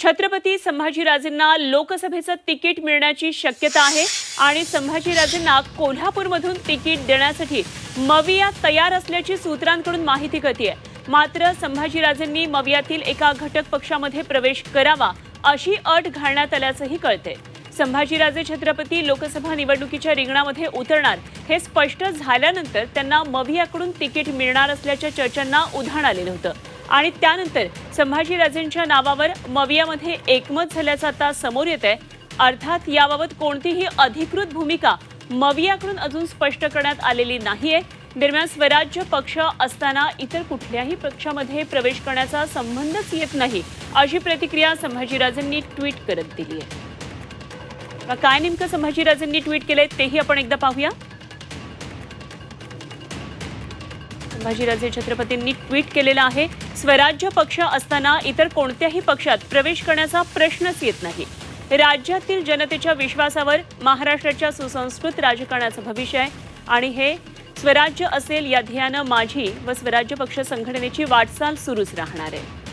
छत्रपती संभाजीराजेंना लोकसभेचं तिकीट मिळण्याची शक्यता आहे आणि संभाजीराजेंना कोल्हापूरमधून तिकीट देण्यासाठी मविया तयार असल्याची सूत्रांकडून माहिती कळतीये. मात्र संभाजीराजेंनी मवियातील एका घटक पक्षामध्ये प्रवेश करावा अशी अट घालण्यात आल्याचंही कळते संभाजीराजे छत्रपती लोकसभा निवडणुकीच्या रिंगणामध्ये उतरणार हे स्पष्ट झाल्यानंतर त्यांना मवियाकडून तिकीट मिळणार असल्याच्या चर्चांना उधाण आलेलं होतं. आणि त्यानंतर संभाजीराजेंच्या नावावर मवियामध्ये एकमत झाल्याचं आता समोर येत आहे. अर्थात याबाबत कोणतीही अधिकृत भूमिका मवियाकडून अजून स्पष्ट करण्यात आलेली नाहीये. दरम्यान स्वराज्य पक्ष असताना इतर कुठल्याही पक्षामध्ये प्रवेश करण्याचा संबंधच येत नाही अशी प्रतिक्रिया संभाजीराजेंनी ट्विट करत दिली आहे काय नेमकं संभाजीराजेंनी ट्विट केलंय तेही आपण एकदा पाहूया. संभाजीराजे छत्रपतींनी ट्विट केलेलं आहे स्वराज्य पक्ष असताना इतर कोणत्याही पक्षात प्रवेश करण्याचा प्रश्नच येत नाही. राज्यातील जनतेच्या विश्वासावर महाराष्ट्राच्या सुसंस्कृत राजकारणाचं भविष्य आहे आणि हे स्वराज्य असेल या ध्येयानं माझी व स्वराज्य पक्ष संघटनेची वाटचाल सुरूच राहणार आहे.